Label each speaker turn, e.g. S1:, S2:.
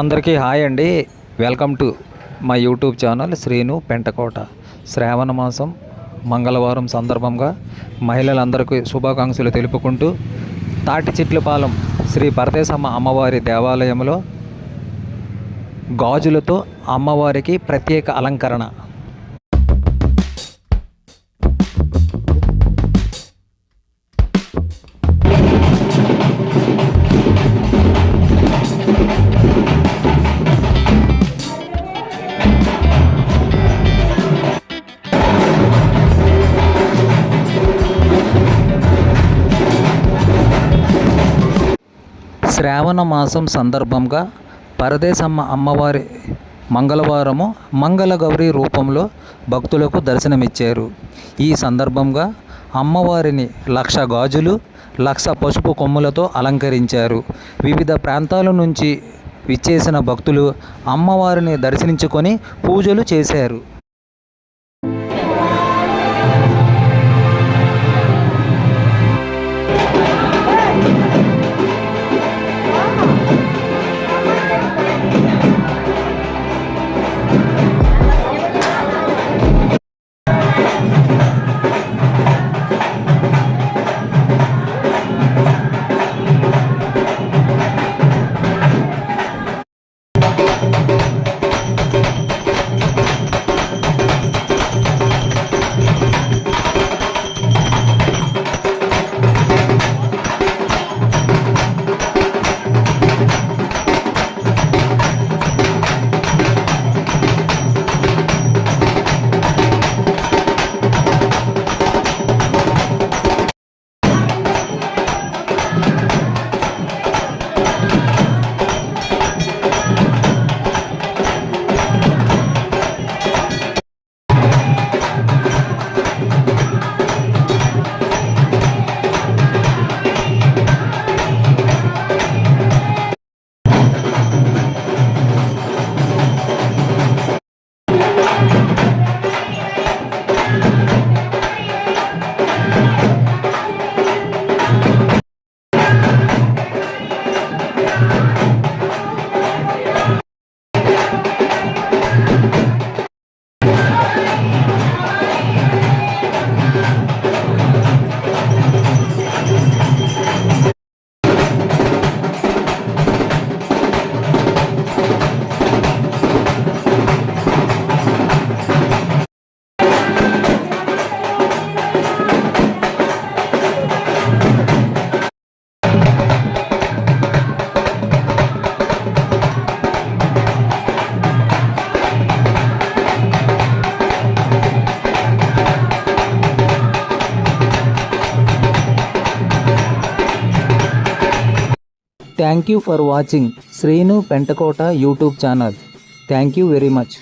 S1: అందరికీ హాయ్ అండి welcome to మా యూట్యూబ్ ఛానల్ శ్రీను పెంటకోట శ్రావణ మాసం మంగళవారం సందర్భంగా మహిళలందరికీ శుభాకాంక్షలు తెలుపుకుంటూ తాటి చిట్లపాలెం శ్రీ భరతేశమ్మ అమ్మవారి దేవాలయంలో గాజులతో అమ్మవారికి ప్రత్యేక అలంకరణ శ్రావణ మాసం సందర్భంగా పరదేశమ్మ అమ్మవారి మంగళవారము మంగళగౌరి రూపంలో భక్తులకు దర్శనమిచ్చారు ఈ సందర్భంగా అమ్మవారిని లక్ష గాజులు లక్ష పసుపు కొమ్ములతో అలంకరించారు వివిధ ప్రాంతాల నుంచి విచ్చేసిన భక్తులు అమ్మవారిని దర్శించుకొని పూజలు చేశారు Thank you for watching Srinu Pentakota YouTube channel. Thank you very much.